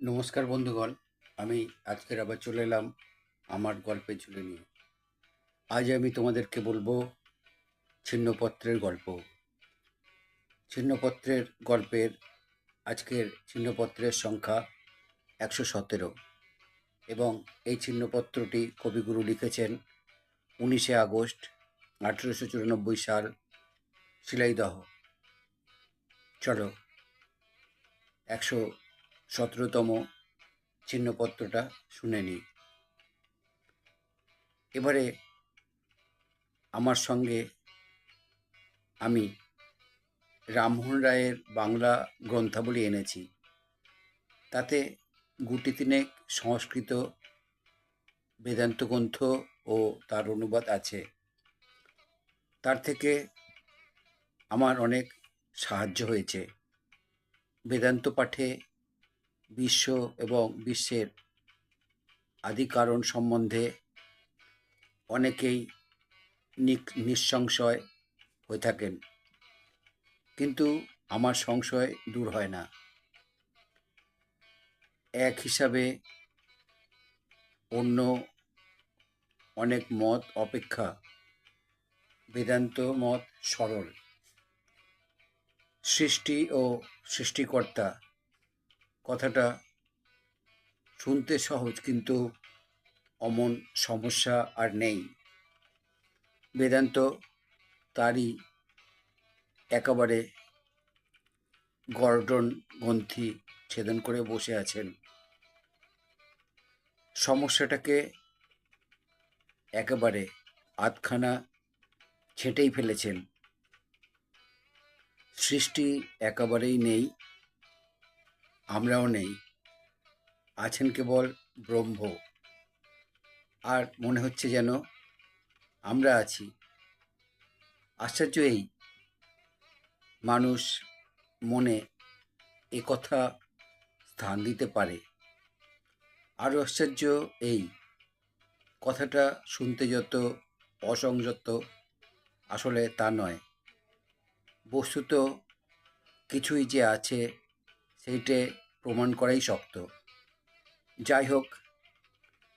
নমস্কার বন্ধুগণ, আমি আজকের আবার চলে এলাম আমার গল্পের ঝুলে নিয়ে। আজ আমি তোমাদেরকে বলব ছিন্নপত্রের গল্প। ছিন্নপত্রের গল্পের আজকের ছিন্নপত্রের সংখ্যা একশো সতেরো এবং এই ছিন্নপত্রটি কবিগুরু লিখেছেন উনিশে আগস্ট আঠেরোশো চুরানব্বই সাল শিলাইদহ। চলো, একশো সতেরোতম চিহ্নপত্রটা শুনে নিই। এবারে আমার সঙ্গে আমি রামমোহন রায়ের বাংলা গ্রন্থাবলী এনেছি। তাতে গুটি তিনেক সংস্কৃত বেদান্ত গ্রন্থ ও তার অনুবাদ আছে। তার থেকে আমার অনেক সাহায্য হয়েছে। বেদান্ত পাঠে বিশ্ব এবং বিশ্বের আদি কারণ সম্বন্ধে অনেকেই নিক- নিঃসংশয় হয়ে থাকেন। কিন্তু আমার সংশয় দূর হয় না। এক হিসাবে, অন্য অনেক মত অপেক্ষা, বেদান্ত মত সরল। সৃষ্টি ও সৃষ্টিকর্তা কথাটা শুনতে সহজ, কিন্তু অমন সমস্যা আর নেই। বেদান্ত তারই একেবারে গর্ডন গ্রন্থি ছেদন করে বসে আছেন। সমস্যাটাকে একেবারে আধখানা ছেটেই ফেলেছেন। সৃষ্টি একেবারেই নেই। আমরাও নেই। আছেন কেবল ব্রহ্ম। আর মনে হচ্ছে যেন আমরা আছি। আশ্চর্য এই। মানুষ মনে কথা স্থান দিতে পারে। আরও আশ্চর্য এই। কথাটা শুনতে যত অসংযত, আসলে তা নয়। বস্তুত কিছুই যে আছে, সেইটে প্রমাণ করাই শক্ত। যাই হোক,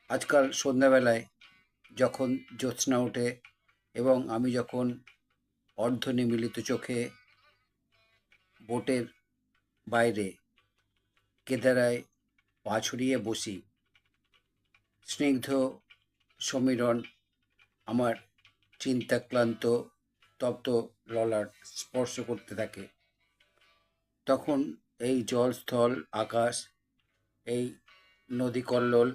আজকাল সন্ধ্যাবেলায় যখন জ্যোৎস্না ওঠে এবং আমি যখন অর্ধনিমিলিত চোখে বোটের বাইরে কেদারায় পা ছড়িয়ে বসি, স্নিগ্ধ সমীরণ আমার চিন্তাক্লান্ত তপ্ত ললাট স্পর্শ করতে থাকে। তখন এই জলস্থল আকাশ, এই নদী কল্লোল,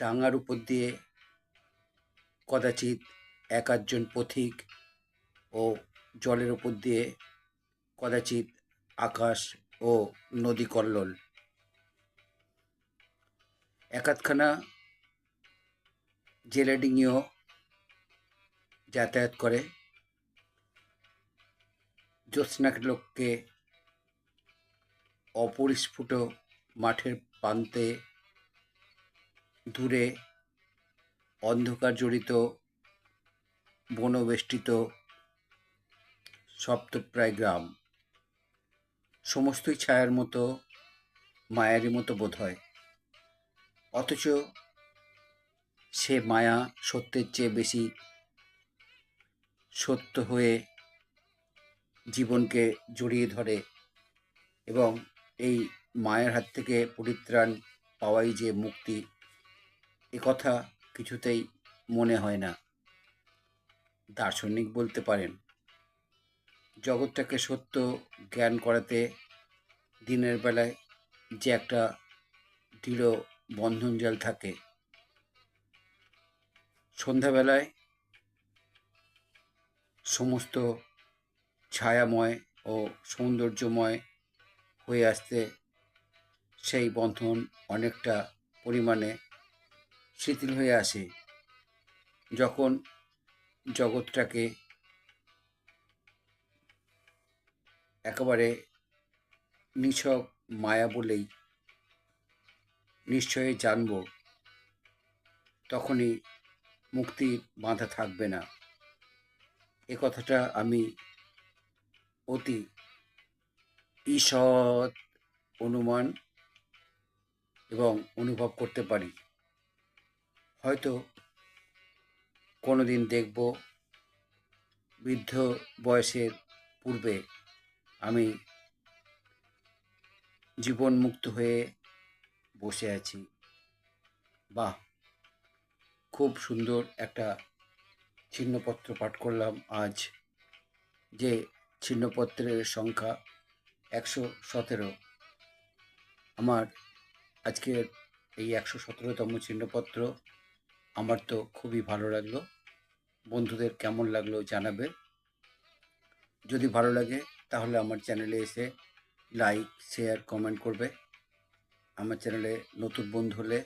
ডাঙার উপর দিয়ে কদাচিৎ এক আধজন পথিক ও জলের উপর দিয়ে কদাচিৎ আকাশ ও নদী কল্লোল। একাধখানা জেলেডিংয়েও যাতায়াত করে। জ্যোৎস্নাক লোককে অপরিস্ফুট মাঠের প্রান্তে দূরে অন্ধকার জড়িত বনবেষ্টিত সপ্তপ্রায় গ্রাম। সমস্তই ছায়ার মতো, মায়ারই মতো বোধ হয় অথচ সে মায়া সত্যের চেয়ে বেশি সত্য হয়ে জীবনকে জড়িয়ে ধরে এবং এই মায়ের হাত থেকে পরিত্রাণ পাওয়াই যে মুক্তি, এ কথা কিছুতেই মনে হয় না। দার্শনিক বলতে পারেন, জগৎটাকে সত্য জ্ঞান করাতে দিনের বেলায় যে একটা দৃঢ় বন্ধন জাল থাকে। সন্ধ্যাবেলায় সমস্ত ছায়াময় ও সৌন্দর্যময় হয়ে আসতে সেই বন্ধন অনেকটা পরিমাণে শিথিল হয়ে আসে। যখন জগৎটাকে একেবারে নিছক মায়া বলেই নিশ্চয়ই জানব, তখনই মুক্তির বাঁধা থাকবে না। এ কথাটা আমি অতি ঈষৎ অনুমান এবং অনুভব করতে পারি। হয়তো কোনো দিন দেখব বৃদ্ধ বয়সের পূর্বে আমি জীবনমুক্ত হয়ে বসে আছি। বাহ, খুব সুন্দর একটা ছিন্নপত্র পাঠ করলাম আজ, যে ছিন্নপত্রের সংখ্যা একশো সতেরো। আমার আজকের এই একশো সতেরোতম ছিন্নপত্র আমার তো খুবই ভালো লাগল। বন্ধুদের কেমন লাগল জানাবে। যদি ভালো লাগে, তাহলে আমার চ্যানেলে এসে লাইক, শেয়ার, কমেন্ট করবে। আমার চ্যানেলে নতুন বন্ধু হলে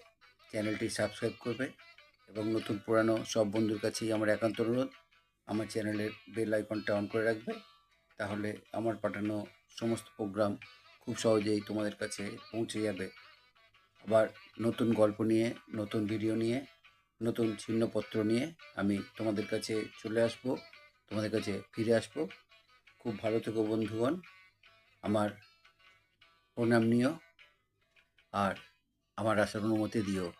চ্যানেলটি সাবস্ক্রাইব করবে এবং নতুন পুরানো সব বন্ধুর কাছেই আমার একান্ত অনুরোধ, আমার চ্যানেলের বেল আইকনটা অন করে রাখবে। তাহলে আমার পাঠানো সমস্ত প্রোগ্রাম খুব সহজেই তোমাদের কাছে পৌঁছে যাবে। আবার নতুন গল্প নিয়ে, নতুন ভিডিও নিয়ে, নতুন চিহ্নপত্র নিয়ে আমি তোমাদের কাছে চলে আসব, তোমাদের কাছে ফিরে আসব। খুব ভালো থেকো বন্ধুগণ। আমার প্রণাম নিও। আর আমার আসার অনুমতি দিও।